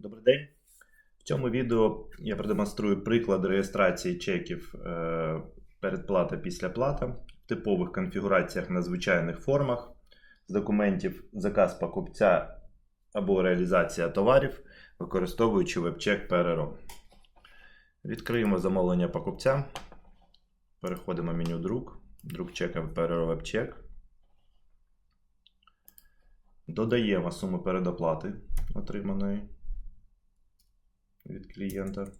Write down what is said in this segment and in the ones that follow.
Добрий день. В цьому відео я продемонструю приклад реєстрації чеків е, передплата після плата в типових конфігураціях на звичайних формах з документів заказ покупця або реалізація товарів, використовуючи вебчек ПРРО. Відкриємо замовлення покупця. Переходимо в меню друк, друк чека ПРРО вебчек. Додаємо суму передоплати отриманої від клієнта.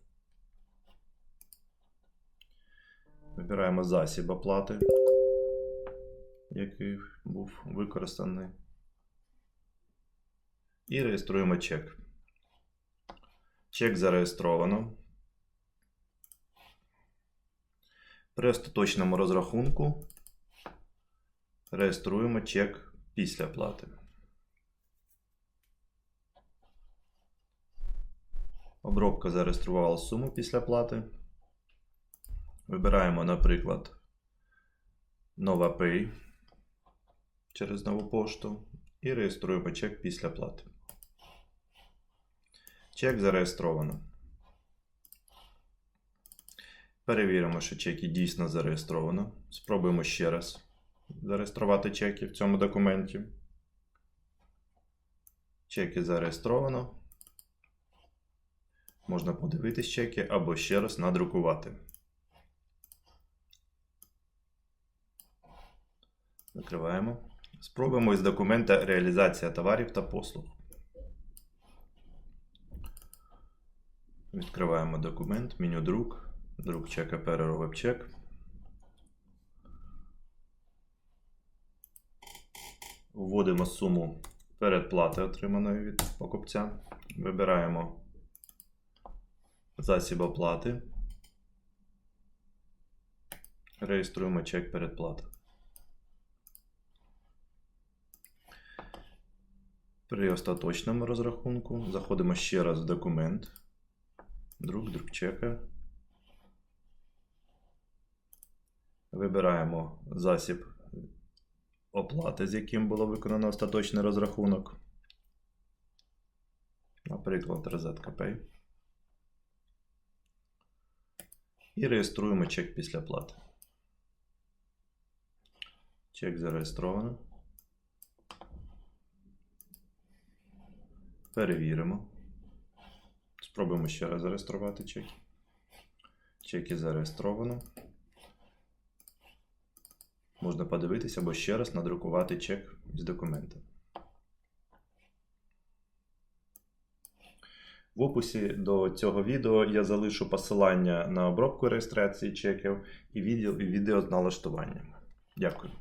Вибираємо засіб оплати, який був використаний. І реєструємо чек. Чек зареєстровано. При остаточному розрахунку реєструємо чек після плати. Обробка зареєструвала суму після плати. Вибираємо, наприклад, Nova Pay через нову пошту і реєструємо чек після плати. Чек зареєстровано. Перевіримо, що чеки дійсно зареєстровано. Спробуємо ще раз зареєструвати чеки в цьому документі. Чеки зареєстровано. Можна подивитись чеки або ще раз надрукувати. Закриваємо. Спробуємо із документа реалізація товарів та послуг. Відкриваємо документ, меню друк, друк чека вебчек. Вводимо суму передплати, отриманої від покупця. Вибираємо засіб оплати. Реєструємо чек передплати. При остаточному розрахунку заходимо ще раз в документ. Друк, друк чека. Вибираємо засіб оплати, з яким було виконано остаточний розрахунок. Наприклад, розетка Pay. І реєструємо чек після плати. Чек зареєстровано. Перевіримо. Спробуємо ще раз зареєструвати чек. Чеки зареєстровано. Можна подивитися або ще раз надрукувати чек з документа. В описі до цього відео я залишу посилання на обробку реєстрації чеків і відео, з налаштуваннями. Дякую.